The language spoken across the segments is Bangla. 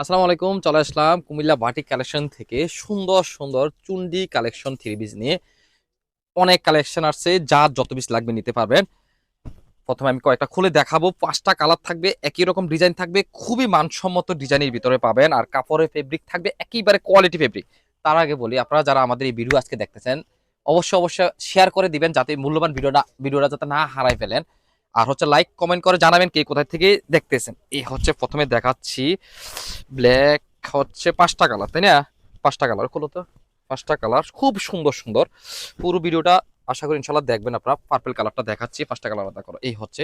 আসসালামু আলাইকুম, চলে আসলাম কুমিল্লা বাটিক কালেকশন থেকে সুন্দর সুন্দর চুন্ডি কালেকশন থ্রি পিস নিয়ে। অনেক কালেকশন আসছে যা যত পিস লাগবে নিতে পারবেন। প্রথমে আমি কয়েকটা খুলে দেখাবো, পাঁচটা কালার থাকবে, একই রকম ডিজাইন থাকবে, খুবই মানসম্মত ডিজাইনের ভিতরে পাবেন, আর কাপড়ের ফেব্রিক থাকবে, একেবারে কোয়ালিটি ফেব্রিক তার আগে বলি, আপনারা যারা আমাদের এই ভিডিও আজকে দেখতেছেন, অবশ্যই অবশ্যই শেয়ার করে দিবেন, যাতে মূল্যবান ভিডিওটা ভিডিওটা যাতে না হারাই ফেলেন। আর হচ্ছে লাইক কমেন্ট করে জানাবেন কে কোথায় থেকে দেখতেছেন। এই হচ্ছে প্রথমে দেখাচ্ছি ব্ল্যাক হচ্ছে পাঁচটা কালার তাই না? পাঁচটা কালার খুলো তো। পাঁচটা কালার খুব সুন্দর সুন্দর। পুরো ভিডিওটা আশা করি ইনশাল্লাহ দেখবেন আপনারা। পার্পল কালারটা দেখাচ্ছি, পাঁচটা কালার আলাদা করো। এই হচ্ছে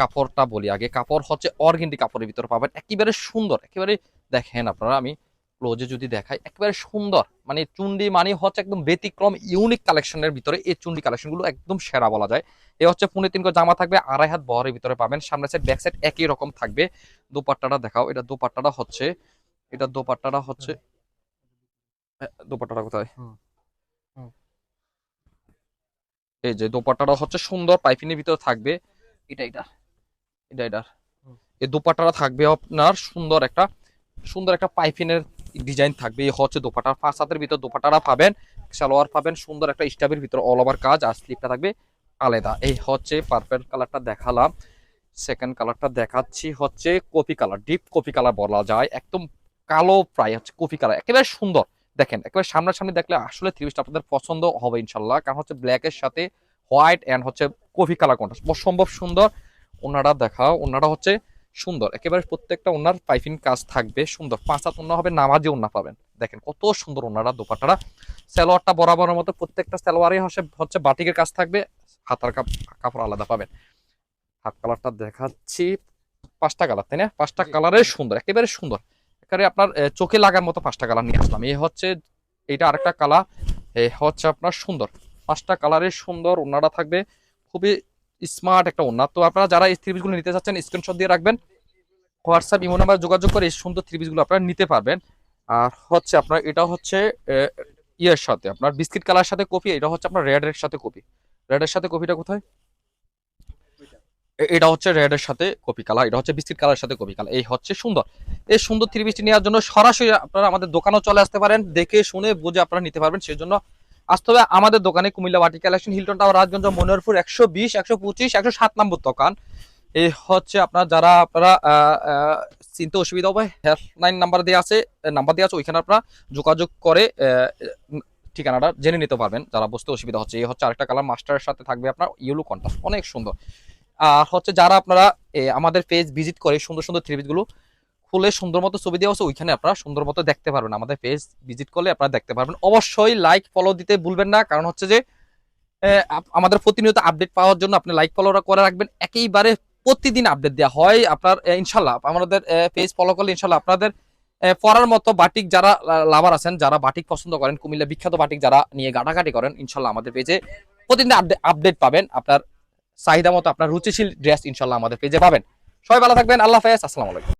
কাপড়টা বলি আগে। কাপড় হচ্ছে অর্গেন্ডি কাপড়ের ভিতরে পাবেন। একেবারে সুন্দর, একেবারে দেখেন আপনারা, আমি ক্লোজে যদি দেখাই একেবারে সুন্দর। মানে চুন্ডি মানে হচ্ছে একদম ব্যতিক্রম ইউনিক কালেকশনের ভিতরে এই চুন্ডি কালেকশনগুলো একদম সেরা বলা যায়। এ হচ্ছে পুনে তিন জামা থাকবে আড়াই হাত বহরের ভিতরে পাবেন। সামনে সাইড ব্যাক সাইড একই রকম থাকবে। দোপাট্টাটা দেখাও এটা দোপাট্টাটা হচ্ছে এটা দোপাট্টাটা হচ্ছে দোপাট্টাটা কোথায়। এই যে দোপাট্টাটা হচ্ছে সুন্দর পাইপিনের ভিতরে থাকবে। এটা এটা এটা এটা। এই দোপাট্টাটা থাকবে আপনার সুন্দর একটা সুন্দর একটা পাইপিনের ডিজাইন থাকবে, এই হচ্ছে দোপাট্টার পাঁচ হাতের ভিতর দোপাট্টাটা পাবেন, সালোয়ার পাবেন, সুন্দর একটা স্টাফের ভিতর অল ওভার কাজ, আর স্লিপটা থাকবে আলাদা। এই হচ্ছে পার্পেল কালারটা দেখালাম। সেকেন্ড কালারটা দেখাচ্ছি হচ্ছে coffee colour deep coffee colour বলা যায়। একদম কালো প্রায় হচ্ছে কপি কালার একেবারে সুন্দর। দেখেন, একেবারে সামনাসামনি দেখলে আসলে থ্রি পিসটা আপনাদের পছন্দ হবে ইনশাল্লাহ কারণ হচ্ছে ব্ল্যাকের সাথে হোয়াইট অ্যান্ড হচ্ছে কফি কালার কন্ট্রাস্ট অসম্ভব সুন্দর। ওনারা দেখাও, ওনারা হচ্ছে সুন্দর। একেবারে প্রত্যেকটা ওনার পাইপিং কাজ থাকবে সুন্দর। পাঁচ হাত ওনা হবে নামাজি ওনা পাবেন। দেখেন কত সুন্দর ওনারা দোপাটারা সালোয়ারটা বরাবরের মতো প্রত্যেকটা সালোয়ারে হচ্ছে হচ্ছে বাটিকের কাজ থাকবে হাতার কাপ- কাপড় আলাদা পাবেন। হাত কালারটা দেখাচ্ছি পাঁচটা কালার তাই না? পাঁচটা কালারের সুন্দর একেবারে সুন্দর। একেবারে আপনার চোখে লাগার মতো পাঁচটা কালার নিয়ে আসলাম। এই হচ্ছে এইটা আরেকটা কালার হচ্ছে আপনার সুন্দর। পাঁচটা কালারের সুন্দর ওনারা থাকবে। খুবই স্মার্ট একটা ওনা তো আপনারা যারা এই থ্রি পিসগুলো নিতে চাচ্ছেন স্ক্রিনশট দিয়ে রাখবেন। হোয়াটসঅ্যাপ ইমো নাম্বার যোগাযোগ করে এই সুন্দর থ্রি পিসগুলো আপনারা নিতে পারবেন। আর হচ্ছে আপনার, এটা হচ্ছে ইয়ের সাথে আপনার, বিস্কিট কালার সাথে কপি, এটা হচ্ছে আপনার রেড এর সাথে কপি। রেড এর সাথে কপিটা কোথায়? এটা হচ্ছে রেড এর সাথে কপি কালার, এটা হচ্ছে বিস্কিট কালার সাথে কপি কালার, এই হচ্ছে সুন্দর। এই সুন্দর থ্রি পিসটি নেওয়ার জন্য সরাসরি আপনারা আমাদের দোকানেও চলে আসতে পারেন, দেখে, শুনে, বুঝে আপনারা নিতে পারবেন সেই জন্য আসতে হবে আমাদের দোকানে কুমিল্লা বাটি collection Hilton tower Rajganj, Manoharpur, একশো বিশ, একশো পঁচিশ, একশো সাত নম্বর দোকান। এই হচ্ছে আপনার যারা আপনারা চিনতে অসুবিধা হবে হেল্পলাইন নাম্বার দেওয়া আছে নাম্বার দেওয়া আছে, ওইখানে আপনারা যোগাযোগ করে ঠিকানাটা জেনে নিতে পারবেন, যারা বুঝতে অসুবিধা হচ্ছে। এই হচ্ছে আরেকটা কালার, মাস্টারের সাথে থাকবে আপনার ইয়েলো কন্ট্রাস্ট, অনেক সুন্দর। আর হচ্ছে যারা আপনারা আমাদের পেজ ভিজিট করে, সুন্দর সুন্দর থ্রি গুলো খুলে সুন্দর মতো ছবি দেওয়া আছে, ওইখানে আপনারা সুন্দর মতো দেখতে পারবেন। আমাদের পেজ ভিজিট করলে আপনারা দেখতে পারবেন। অবশ্যই লাইক ফলো দিতে ভুলবেন না, কারণ হচ্ছে যে আমাদের প্রতিনিয়ত আপডেট পাওয়ার জন্য আপনি লাইক ফলো করে রাখবেন। একেবারে প্রতিদিন আপডেট দেওয়া হয় আপনার ইনশাল্লাহ আমাদের পেজ ফলো করলে ইনশাল্লাহ আপনাদের পড়ার মতো বাটিক যারা লাভার আছেন, যারা বাটিক পছন্দ করেন, কুমিল্লা বিখ্যাত বাটিক যারা নিয়ে গাটাগাটি করেন ইনশাল্লাহ আমাদের পেজে প্রতিদিন আপডেট পাবেন। আপনার চাহিদা মতো আপনার রুচিশীল ড্রেস ইনশাল্লাহ আমাদের পেজে পাবেন। সবাই ভালো থাকবেন, আল্লাহ হাফেজ, আসসালামু আলাইকুম।